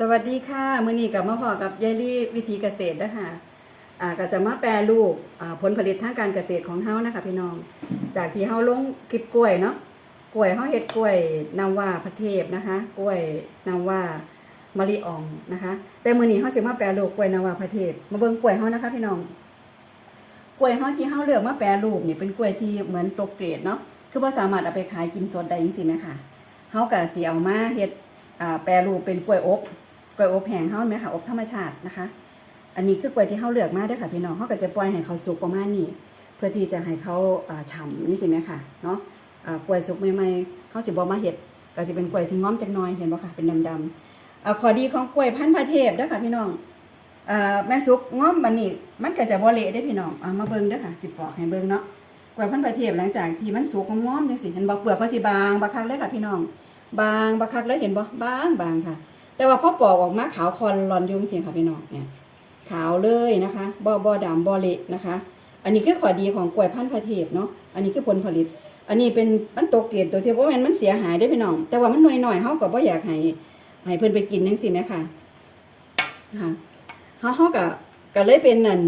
สวัสดีค่ะมื้อนี้กับมาพอกับยายลี่วิธีเกษตรนะคะอ่าก็จะมาแปรรูปอ่าผลผลิตทางการเกษตรของเฮานะคะพี่น้อง จากที่เฮาลงคลิปกล้วยเนาะกล้วยเฮาเฮ็ดกล้วยนำว่าพระเทพนะคะ กล้วยนำว่ามะลิอ่องนะคะ แต่มื้อนี้เฮาสิมาแปรรูปกล้วยนำว่าพระเทพมาเบิ่งกล้วยเฮานะคะพี่น้องกล้วยเฮาที่เฮาเลือกมาแปรรูปนี่เป็นกล้วยที่เหมือนตกเกรดเนาะคือบ่สามารถเอาไปขายกินสดได้จังซี่แหมค่ะเฮาก็สิเอามาเฮ็ดอ่าแปรรูปเป็นกล้วยอบ กล้วยอบแห้งเฮาไหมค่ะอบธรรมชาตินะคะ อันนี้คือกล้วยที่เฮาเลือกมาเด้ค่ะพี่น้องเฮาก็จะปล่อยให้เขาสุกประมาณนี้เพื่อที่จะให้เขาฉ่ำนี่สิแม่ค่ะเนาะกล้วยสุกใหม่ๆเฮาสิบ่มาเฮ็ดก็สิเป็นกล้วยที่ง้อมจักหน่อยเห็นบ่ค่ะเป็นดำๆข้อดีของกล้วยพันธุ์พระเทพด้ค่ะพี่น้องอแม่สุกง้อมบัดนี้มันก็จะบ่เละเด้พี่น้องเอามาเบิ่งด้ค่ะสิบปอกให้เบิ่งเนาะกล้วยพันธุ์พระเทพหลังจากที่มันสุกง้อมๆจังซี่เห็นบ่เปลือกเขาสิบางบักคักเลยค่ะพี่น้อง บางบักคักเลยเห็นบ่บางบางค่ะ แต่ว่าพอปอกออกมาขาวคอนรอนยุ่จังสิค่ะพี่น้องเนี่ยขาวเลยนะคะบ่บ่ดำบ่เละนะคะ อันนี้คือข้อดีของกล้วยพันธุ์พระเทพเนาะอันนี้คือผลผลิต อันนี้เป็นมันตกเกรดตัวที่ว่ามันมันเสียหายได้พี่น้อง แต่ว่ามันน้อยหน่อยๆเฮาก็บ่อยากให้ให้เพิ่อนไปกินจังซี่แหมค่ะค่ะเฮาเฮาก็ก็เลยเป็นนั่น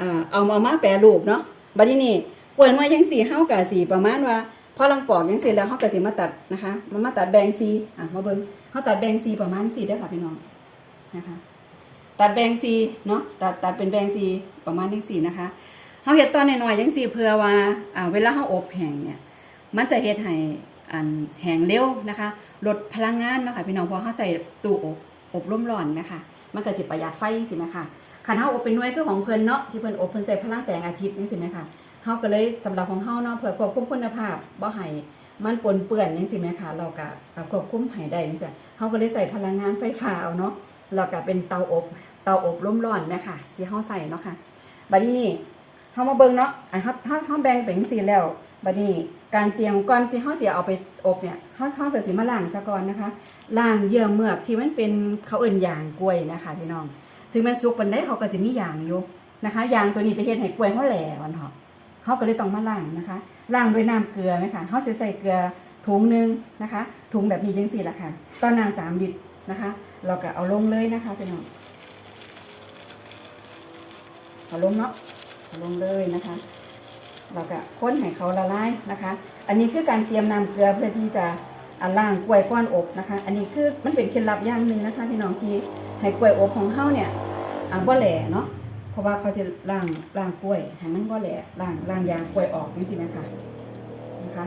อ่าเอามามาแปรรูปเนาะบัดนี้นี่กล้วยน้อยจังซี่เฮาก็สิประมาณว่า พอลังปอกจังซี่แล้วเฮาก็สิมาตัดนะคะมามาตัดแบ่งซีอะมาเบิ่งเขาตัดแบ่งซีประมาณสี่ได้ค่ะพี่น้องนะคะ ตัดแบ่งซีเนาะตัดตัดเป็นแบ่งซีประมาณนี้สี่นะคะเขาเห็ดตอนน้อยๆยังสี่เพื่อว่าอ่า เวลาเขาอบแห้งเนี่ย มันจะเฮ็ดให้อันแห้งเร็วนะคะ ลดพลังงานเนาะค่ะพี่น้องพราะเขาใส่ตู้อบอบลมร้อนนะคะมันก็จะประหยัดไฟสินะคะคันเขาอบเป็นน่วยคือของเพิ่นเนาะที่เพิ่นอบเพิ่นใส่พลังแสงอาทิตย์นี่สิไหมคะ เขาก็เลยสำหรับของเขาเนาะเพื่อควบคุมคุณภาพบ่ให้มันปนเปื้อนนี่สิแม่ค่ะเราก็ควบคุมให้ได้นี่สิเขาก็เลยใส่พลังงานไฟฟ้าเอาเนาะเราก็เป็นเตาอบเตาอบลมร้อนแม่ค่ะ ที่เขาใส่เนาะค่ะบัดนี้นี่เขามาเบิ่งเนาะอะครับถ้าเขาแบ่งเป็นจังซี่แล้วบัดนี้การเตรียมก่อนที่เขาสิเอาไปอบเนี่ยเขาเขาก็สิมาล้างซะก่อนนะคะล้างเยื่อเมือกที่มันเป็นเขาเอิ่นยางกล้วยนะคะพี่น้องถึงมันสุกปานใดเขาก็จะมียางอยู่นะคะยางตัวนี้จะเฮ็ดให้กล้วยเขาแหลวมันเถาะ เขาก็เลยต้องมาล้างนะคะล้างด้วยน้ำเกลือไหมคะเขาจะใส่เกลือถุงหนึงนะคะ ถุงแบบนี้จังสี่ละค่ะตอนน้ำสามลิตรนะคะ เราก็เอาลงเลยนะคะพี่น้องเอาลงเนาะเอาลงเลยนะคะ เราก็ค้นให้เขาละลายนะคะ อันนี้คือการเตรียมน้ำเกลือเพื่อที่จะอ่าล้างกล้วยก้อนอบนะคะ อันนี้คือมันเป็นเคล็ดลับอย่างหนึ่งนะคะพี่น้องที่ให้กล้วยอบของเขาเนี่ยอ่าบ่แหล่เนาะ เพราะว่าเขาจะล้างล้างกล้วยให้มันบ่แหละล้างล้างยางกล้วยออกนี่สินะคะนะคะ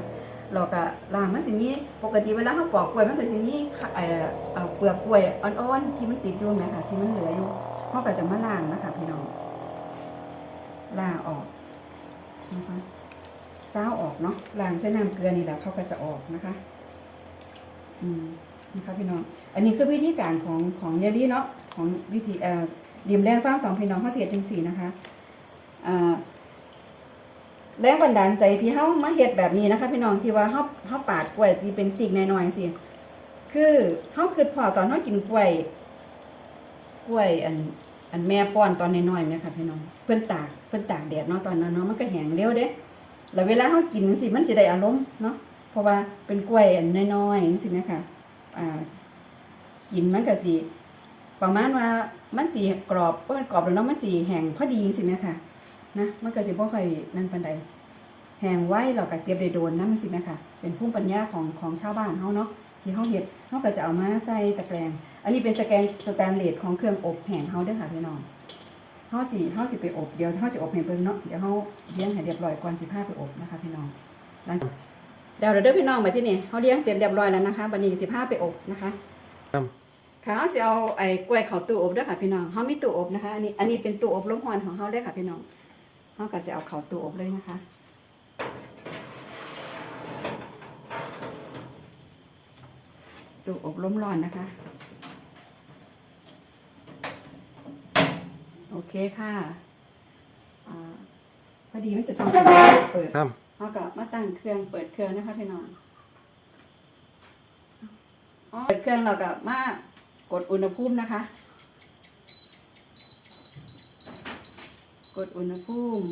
เราก็ล้างมันสิมีปกติเวลาเขาปอกกล้วยมันก็สิมีขะเอ่อเอาเปลือกกล้วยอ่อนๆที่มันติดอยู่นะคะที่มันเหลืออยู่เขาก็จะมาล้างนะคะพี่น้องล้างออกนะคะซ้าวออกเนาะล้างใช้น้ำเกลือนี่แหละเขาก็จะออกนะคะ อืมนะคะพี่น้อง อันนี้คือวิธีการของของเยลลี่เนาะของวิธีเอ่อ ดิมแรงฟ้าสองพี่น้องเขาเสียจังสี่นะคะอ่าแรงบันดาลใจที่เขามาเฮ็ดแบบนี้นะคะ พี่น้องที่ว่าเขาเขาปาดกล้วยที่เป็นสิ่งน้อยๆสิคือเขาคือพอตอนเขากินกล้วยกล้วยอันอันแม่ป้อนตอนน้อยๆเนี่ยค่ะพี่น้องเพิ่นตากเพิ่นตากแดดเนาะตอนนั้นเนาะมันก็แห้งเร็วเด้แล้วเวลาเขากินสิมันจะได้อารมณ์เนาะเพราะว่าเป็นกล้วยอันน้อยๆสินะคะอ่ากินมันก็สิ ประมาณว่ามันสีกรอบก็มันกรอบแล้วเนาะมันสีแห้งพอดีสินะคะนะมันก็จะบ่ค่อยนั่นปานใดแห้งไว้เราก็เก็บได้โดนนะมันสินะคะเป็นภูมิปัญญาของของชาวบ้านเฮาเนาะที่เฮาเฮ็ดเฮาก็จะเอามาใส่ตะแกรงอันนี้เป็นสแกนสแตนเลสของเครื่องอบแห้งเฮาเด้อค่ะพี่น้องเฮาสิเฮาสิไปอบเดี๋ยวเฮาสิอบให้เบิ่งเนาะเดี๋ยวเฮาเลี้ยงให้เรียบร้อยก่อนสิพาไปอบนะคะ พี่น้องหลังเดี๋ยวเด้อพี่น้องมาที่นี่เฮาเลี้ยงเสร็จเรียบร้อยแล้วนะคะบัดนี้สิพาไปอบนะคะ ค่ะเขาสิเอาไอ้กล้วยเขาตู้อบเด้วยค่ะพี่น้องเขามีตู้อบนะคะ อันนี้อันนี้เป็นตู้อบลมร้อนของเขาได้อค่ะพี่น้องเขาก็จะเอาเขาตู้อบเลยนะคะตู้อบลมร้อนนะคะ โอเคค่ะอ่าพอดีมันจะต้องเปิดครับเขาก็มาตั้งเครื่องเปิดเครื่องนะคะพี่น้องอ๋อเปิดเครื่องเราก็มา กดอุณหภูมินะคะ กดอุณหภูมิ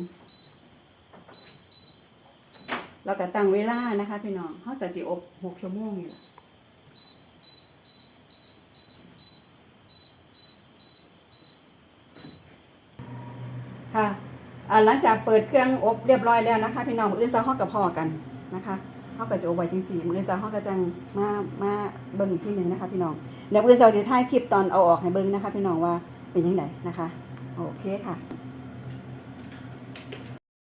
เราก็ตั้งเวลานะคะพี่น้องเขาแต่จีอบหกชั่วโมงอยู่ค่ะหลังจากเปิดเครื่องอบเรียบร้อยแล้วนะคะ พี่น้องอื่นซะฮอกกับพ่อกันนะคะ เขาก็จะอบไว้จังสี่มืออื่นเช้าเขาก็จังมามาเบิ่งอีกทีหนึ่งนะคะพี่น้องแล้วมืออื่นเช้าจะถ่ายคลิปตอนเอาออกให้เบิ่งนะคะ พี่น้องว่าเป็นยังไงนะคะ โอเคค่ะ